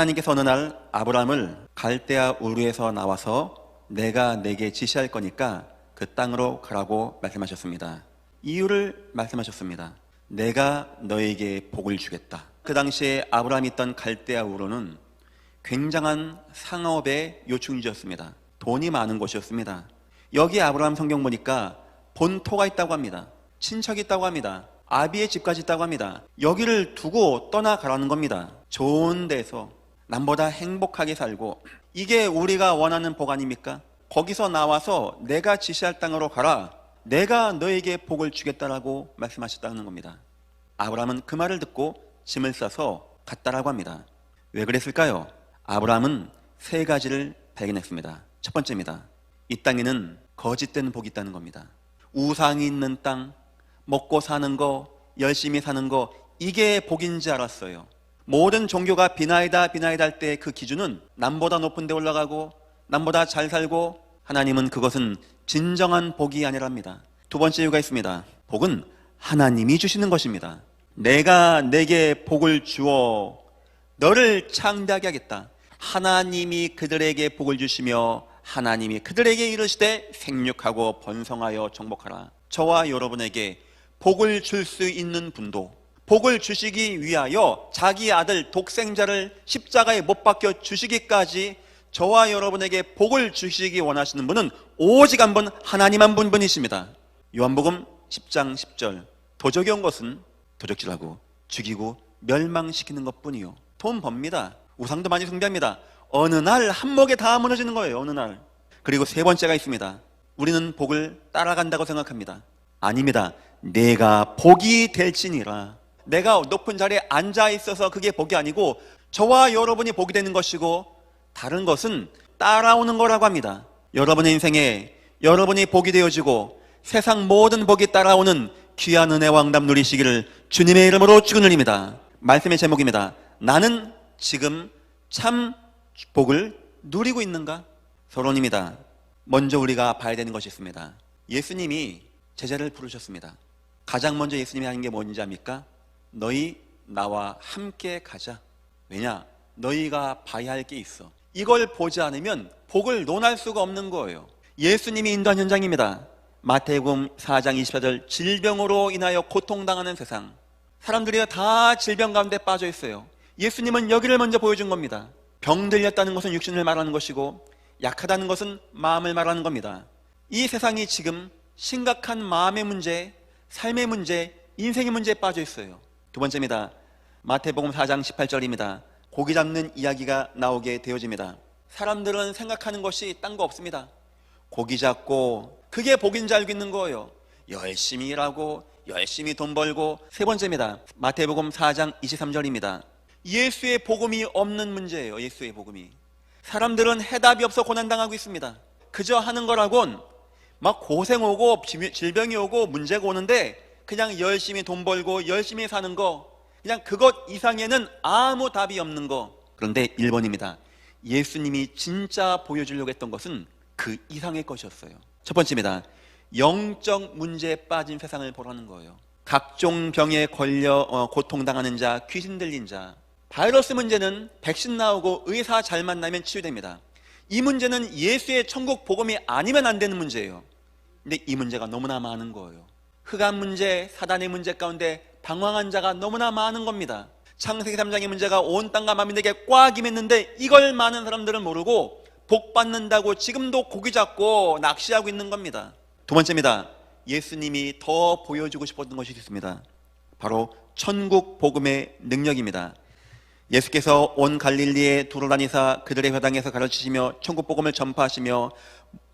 하나님께서 어느 날 아브라함을 갈대아 우르에서 나와서 내가 내게 지시할 거니까 그 땅으로 가라고 말씀하셨습니다. 이유를 말씀하셨습니다. 내가 너에게 복을 주겠다. 그 당시에 아브라함이 있던 갈대아 우르는 굉장한 상업의 요충지였습니다. 돈이 많은 곳이었습니다. 여기 아브라함 성경 보니까 본토가 있다고 합니다. 친척이 있다고 합니다. 아비의 집까지 있다고 합니다. 여기를 두고 떠나가라는 겁니다. 좋은 데서 남보다 행복하게 살고 이게 우리가 원하는 복 아닙니까? 거기서 나와서 내가 지시할 땅으로 가라. 내가 너에게 복을 주겠다라고 말씀하셨다는 겁니다. 아브라함은 그 말을 듣고 짐을 싸서 갔다라고 합니다. 왜 그랬을까요? 아브라함은 세 가지를 발견했습니다. 첫 번째입니다. 이 땅에는 거짓된 복이 있다는 겁니다. 우상이 있는 땅, 먹고 사는 거, 열심히 사는 거, 이게 복인지 알았어요. 모든 종교가 비나이다 비나이다 할 때 그 기준은 남보다 높은 데 올라가고 남보다 잘 살고 하나님은 그것은 진정한 복이 아니랍니다. 두 번째 이유가 있습니다. 복은 하나님이 주시는 것입니다. 내가 내게 복을 주어 너를 창대하게 하겠다. 하나님이 그들에게 복을 주시며 하나님이 그들에게 이르시되 생육하고 번성하여 정복하라. 저와 여러분에게 복을 줄 수 있는 분도 복을 주시기 위하여 자기 아들 독생자를 십자가에 못 박혀 주시기까지 저와 여러분에게 복을 주시기 원하시는 분은 오직 한 분 하나님 한 분뿐이십니다. 요한복음 10장 10절 도적이 온 것은 도적질하고 죽이고 멸망시키는 것뿐이요. 돈 법니다. 우상도 많이 숭배합니다. 어느 날 한목에 다 무너지는 거예요. 어느 날. 그리고 세 번째가 있습니다. 우리는 복을 따라간다고 생각합니다. 아닙니다. 내가 복이 될지니라. 내가 높은 자리에 앉아 있어서 그게 복이 아니고 저와 여러분이 복이 되는 것이고 다른 것은 따라오는 거라고 합니다. 여러분의 인생에 여러분이 복이 되어지고 세상 모든 복이 따라오는 귀한 은혜 왕담 누리시기를 주님의 이름으로 축원드립니다. 말씀의 제목입니다. 나는 지금 참 복을 누리고 있는가? 서론입니다. 먼저 우리가 봐야 되는 것이 있습니다. 예수님이 제자를 부르셨습니다. 가장 먼저 예수님이 하는 게 뭔지 압니까? 너희 나와 함께 가자. 왜냐? 너희가 봐야 할 게 있어. 이걸 보지 않으면 복을 논할 수가 없는 거예요. 예수님이 인도한 현장입니다. 마태복음 4장 24절 질병으로 인하여 고통당하는 세상. 사람들이 다 질병 가운데 빠져 있어요. 예수님은 여기를 먼저 보여준 겁니다. 병 들렸다는 것은 육신을 말하는 것이고 약하다는 것은 마음을 말하는 겁니다. 이 세상이 지금 심각한 마음의 문제, 삶의 문제, 인생의 문제에 빠져 있어요. 두 번째입니다. 마태복음 4장 18절입니다. 고기 잡는 이야기가 나오게 되어집니다. 사람들은 생각하는 것이 딴 거 없습니다. 고기 잡고 그게 복인 줄 알고 있는 거예요. 열심히 일하고 열심히 돈 벌고 세 번째입니다. 마태복음 4장 23절입니다. 예수의 복음이 없는 문제예요. 예수의 복음이. 사람들은 해답이 없어 고난당하고 있습니다. 그저 하는 거라곤 막 고생 오고 질병이 오고 문제가 오는데 그냥 열심히 돈 벌고 열심히 사는 거 그냥 그것 이상에는 아무 답이 없는 거 그런데 1번입니다 예수님이 진짜 보여주려고 했던 것은 그 이상의 것이었어요 첫 번째입니다 영적 문제에 빠진 세상을 보라는 거예요 각종 병에 걸려 어, 고통당하는 자 귀신 들린 자 바이러스 문제는 백신 나오고 의사 잘 만나면 치유됩니다 이 문제는 예수의 천국 복음이 아니면 안 되는 문제예요 근데 이 문제가 너무나 많은 거예요 흑암 문제, 사단의 문제 가운데 방황한 자가 너무나 많은 겁니다. 창세기 3장의 문제가 온 땅과 만민에게 꽉 임했는데 이걸 많은 사람들은 모르고 복 받는다고 지금도 고기 잡고 낚시하고 있는 겁니다. 두 번째입니다. 예수님이 더 보여주고 싶었던 것이 있습니다. 바로 천국 복음의 능력입니다. 예수께서 온 갈릴리에 두루다니사 그들의 회당에서 가르치시며 천국 복음을 전파하시며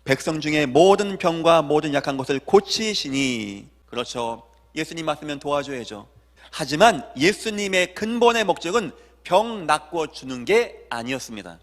백성 중에 모든 병과 모든 약한 것을 고치시니 그렇죠. 예수님 맞으면 도와줘야죠. 하지만 예수님의 근본의 목적은 병 낫고 주는 게 아니었습니다.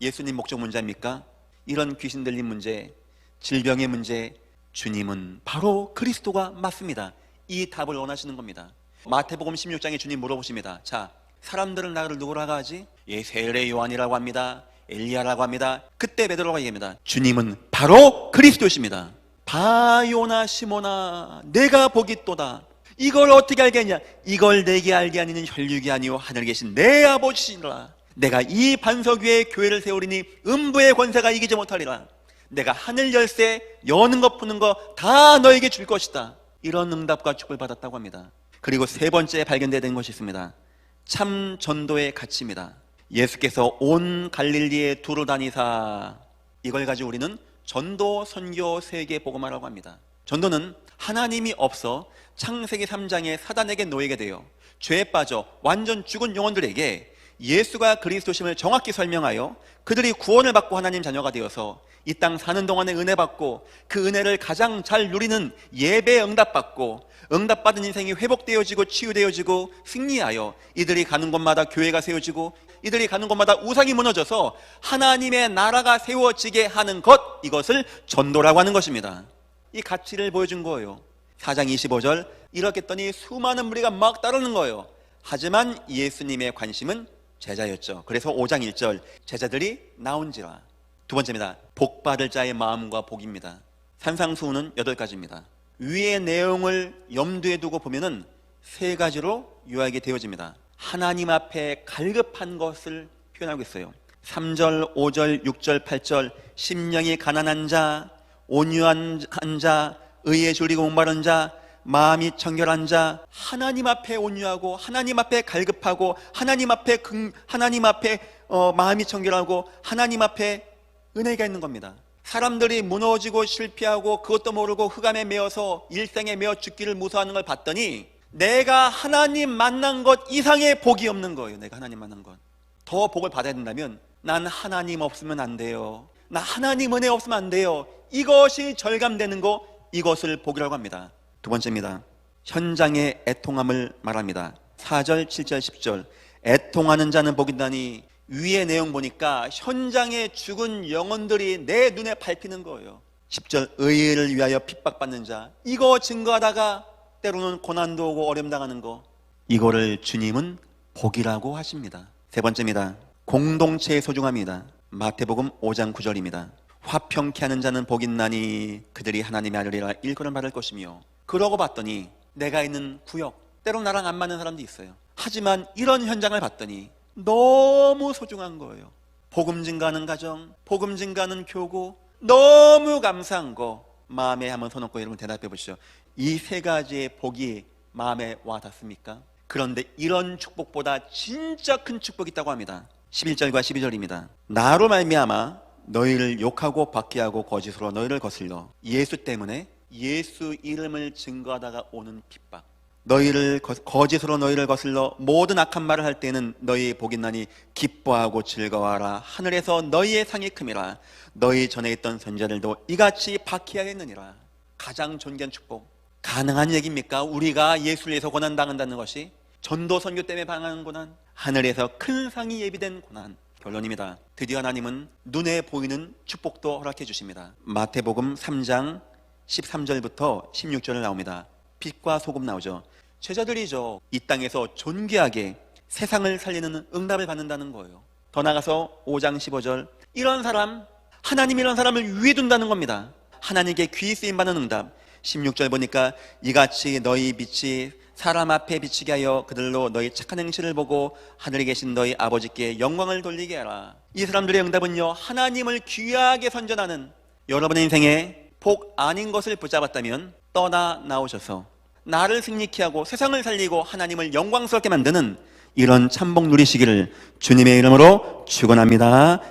예수님 목적 문제입니까? 이런 귀신 들린 문제, 질병의 문제, 주님은 바로 그리스도가 맞습니다. 이 답을 원하시는 겁니다. 마태복음 16장에 주님 물어보십니다. 자, 사람들은 나를 누구라고 하지? 예, 세례 요한이라고 합니다. 엘리야라고 합니다. 그때 베드로가 얘기합니다. 주님은 바로 그리스도십니다. 바요나 시모나 내가 보기 또다. 이걸 어떻게 알겠냐? 이걸 내게 알게 하니는 혈육이 아니요 하늘에 계신 내 아버지시니라. 내가 이 반석 위에 교회를 세우리니 음부의 권세가 이기지 못하리라. 내가 하늘 열쇠 여는 거 푸는 거 다 너에게 줄 것이다. 이런 응답과 축복을 받았다고 합니다. 그리고 세 번째 발견되는 것이 있습니다. 참 전도의 가치입니다. 예수께서 온 갈릴리에 두루 다니사 이걸 가지고 우리는 전도 선교 세계 복음화라고 합니다. 전도는 하나님이 없어 창세기 3장에 사단에게 놓이게 되어 죄에 빠져 완전 죽은 영혼들에게 예수가 그리스도심을 정확히 설명하여 그들이 구원을 받고 하나님 자녀가 되어서 이 땅 사는 동안에 은혜 받고 그 은혜를 가장 잘 누리는 예배 응답 받고 응답 받은 인생이 회복되어지고 치유되어지고 승리하여 이들이 가는 곳마다 교회가 세워지고 이들이 가는 곳마다 우상이 무너져서 하나님의 나라가 세워지게 하는 것 이것을 전도라고 하는 것입니다. 이 가치를 보여준 거예요. 4장 25절 이렇게 했더니 수많은 무리가 막 따르는 거예요. 하지만 예수님의 관심은 제자였죠. 그래서 5장 1절 제자들이 나온지라. 두 번째입니다. 복 받을 자의 마음과 복입니다. 산상수훈은 여덟 가지입니다. 위의 내용을 염두에 두고 보면은 세 가지로 요약이 되어집니다. 하나님 앞에 갈급한 것을 표현하고 있어요. 3절, 5절, 6절, 8절 심령이 가난한 자, 온유한 자, 의에 줄이고 목마른 자, 마음이 청결한 자, 하나님 앞에 온유하고 하나님 앞에 갈급하고 하나님 앞에 긍, 하나님 앞에 어, 마음이 청결하고 하나님 앞에 은혜가 있는 겁니다. 사람들이 무너지고 실패하고 그것도 모르고 흑암에 매어서 일생에 매어 죽기를 무서워하는 걸 봤더니 내가 하나님 만난 것 이상의 복이 없는 거예요. 내가 하나님 만난 것. 더 복을 받아야 된다면 난 하나님 없으면 안 돼요. 나 하나님 은혜 없으면 안 돼요. 이것이 절감되는 거 이것을 복이라고 합니다. 두 번째입니다. 현장의 애통함을 말합니다. 4절, 7절, 10절. 애통하는 자는 복이다니 위의 내용 보니까 현장에 죽은 영혼들이 내 눈에 밟히는 거예요. 10절 의를 위하여 핍박받는 자 이거 증거하다가 때로는 고난도 오고 어려움 당하는 거 이거를 주님은 복이라고 하십니다. 세 번째입니다. 공동체의 소중함이다. 마태복음 5장 9절입니다. 화평케 하는 자는 복 있나니 그들이 하나님의 아들이라 일컬을 받을 것이며 그러고 봤더니 내가 있는 구역 때로 나랑 안 맞는 사람도 있어요. 하지만 이런 현장을 봤더니 너무 소중한 거예요. 복음 증가하는 가정, 복음 증가하는 교구, 너무 감사한 거 마음에 한번 손놓고 여러분 대답해 보시죠. 이 세 가지의 복이 마음에 와 닿습니까? 그런데 이런 축복보다 진짜 큰 축복이 있다고 합니다. 11절과 12절입니다. 나로 말미암아 너희를 욕하고 박해하고 거짓으로 너희를 거슬러 예수 때문에 예수 이름을 증거하다가 오는 핍박. 너희를 거, 거짓으로 너희를 거슬러 모든 악한 말을 할 때는 너희 복있나니 기뻐하고 즐거워하라. 하늘에서 너희의 상이 큼이라. 너희 전에 있던 선자들도 이같이 박해하겠느니라. 가장 존귀한 축복. 가능한 얘기입니까? 우리가 예수를 위해서 고난 당한다는 것이? 전도 선교 때문에 당하는 고난? 하늘에서 큰 상이 예비된 고난? 결론입니다. 드디어 하나님은 눈에 보이는 축복도 허락해 주십니다. 마태복음 3장 13절부터 16절을 나옵니다 빛과 소금 나오죠. 제자들이죠. 이 땅에서 존귀하게 세상을 살리는 응답을 받는다는 거예요. 더 나가서 5장 15절 이런 사람 하나님 이런 사람을 위해 둔다는 겁니다. 하나님께 귀 쓰임 받는 응답. 16절 보니까 이같이 너희 빛이 사람 앞에 비치게 하여 그들로 너희 착한 행실을 보고 하늘에 계신 너희 아버지께 영광을 돌리게 하라. 이 사람들의 응답은요. 하나님을 귀하게 선전하는 여러분의 인생에 복 아닌 것을 붙잡았다면 떠나 나오셔서 나를 승리케 하고 세상을 살리고 하나님을 영광스럽게 만드는 이런 참복 누리시기를 주님의 이름으로 축원합니다.